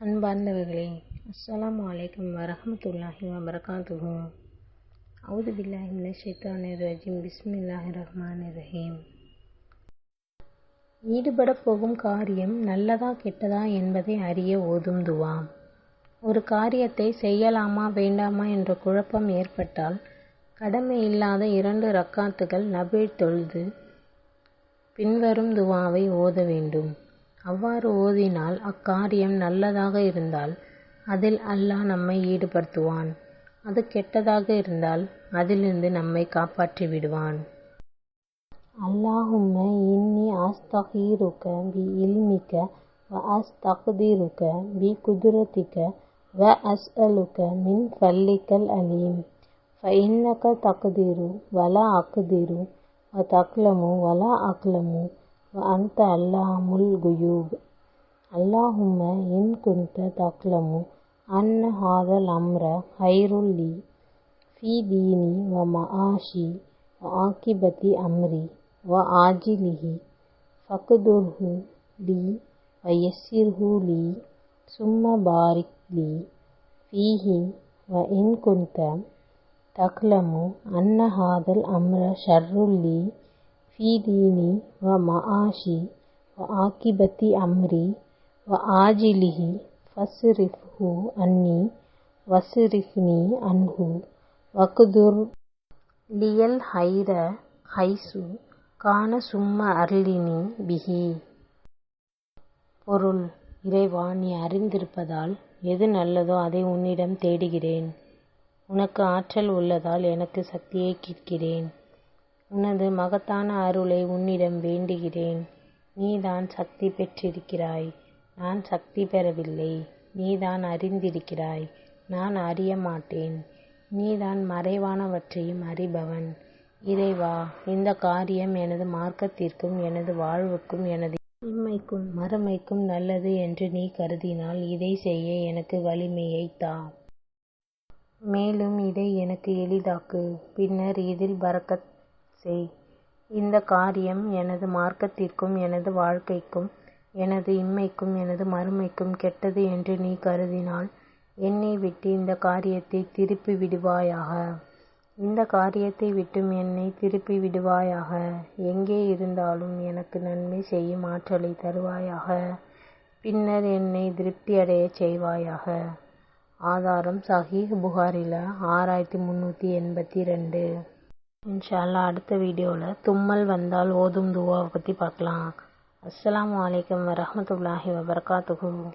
அன்பார்ந்தவர்களே அஸ்லாம் வலைக்கம் வரமத்துல்லாஹி வபரகாத்துஹு. அவுது பில்லாஹி மினஷ் ஷைத்தானிர் ரஜீம். பிஸ்மில்லாஹி ரஹ்மான் ரஹீம். ஈடுபடப் போகும் காரியம் நல்லதா கெட்டதா என்பதை அறிய ஓதும் துவா. ஒரு காரியத்தை செய்யலாமா வேண்டாமா என்ற குழப்பம் ஏற்பட்டால் கடமை இல்லாத இரண்டு ரக்காத்துகள் நபில் தொழுது பின்வரும் துவாவை ஓத வேண்டும். அவ்வாறு ஓதினால் அக்காரியம் நல்லதாக இருந்தால் அதில் அல்லாஹ் நம்மை ஈடுபடுத்துவான். அது கெட்டதாக இருந்தால் அதிலிருந்து நம்மை காப்பாற்றி விடுவான். அல்லாஹும்ம இன்னி அஸ்தகீருக்க வி இல்மிக்க வ அஸ்தக்தீருக்க பி குதுரத்திக்க வ அஸ் அலுக்க மின் ஃபல்லிக்கல் அலீம். ஃபஇன்னக்க தக்தீரு வலா அக்தீரு வ தக்லமு வலா அக்லமு. وأنت علام الغيوب اللهم إن كنت تعلم أن هذا الأمر خير لي في ديني ومعاشي وعاقبة أمري وعاجله فاقدره لي ويسره لي ثم بارك لي فيه وإن كنت تعلم أن هذا الأمر شر لي في ديني ومعاشي وعاقبة أمري وعاجله فاصرفه عني واصرفني عنه واقدر لي الخير حيث كان ثم أرلني به பொருள் இறைவா நீ அறிந்திருப்பதால் எது நல்லதோ அதை உன்னிடம் தேடுகிறேன் உனக்கு ஆற்றல் உள்ளதால் எனக்கு சக்தியை கேட்கிறேன் உனது மகத்தான அருளை உன்னிடம் வேண்டுகிறேன். நீதான் சக்தி பெற்றிருக்கிறாய். நான் சக்தி பெறவில்லை. நீதான் அறிந்திருக்கிறாய். நான் அறிய மாட்டேன். நீதான் மறைவானவற்றையும் அறிபவன். இறைவா இந்த காரியம் எனது மார்க்கத்திற்கும் எனது வாழ்வுக்கும் எனது இம்மைக்கும் மறுமைக்கும் நல்லது என்று நீ கருதினால் இதை செய்ய எனக்கு வலிமையை தா. மேலும் இதை எனக்கு எளிதாக்கு. பின்னர் இதில் பறக்க செய். இந்த காரியம் எனது மார்க்கத்திற்கும் எனது வாழ்க்கைக்கும் எனது இம்மைக்கும் எனது மறுமைக்கும் கெட்டது என்று நீ கருதினால் என்னை விட்டு இந்த காரியத்தை திருப்பி விடுவாயாக? இந்த காரியத்தை விட்டும் என்னை திருப்பி விடுவாயாக? எங்கே இருந்தாலும் எனக்கு நன்மை செய்யும் ஆற்றலை தருவாயாக? பின்னர் என்னை திருப்தியடையச் செய்வாயாக? ஆதாரம் சஹீஹ் புகாரில் ஆறாயிரத்தி முந்நூற்றி எண்பத்தி ரெண்டு. இன்ஷால்லா அடுத்த வீடியோவில் தும்மல் வந்தால் ஓதும் துவாவை பற்றி பார்க்கலாம். அஸ்ஸலாமு அலைக்கும் வரமத்துல்லாஹி வபரகாத்துஹு.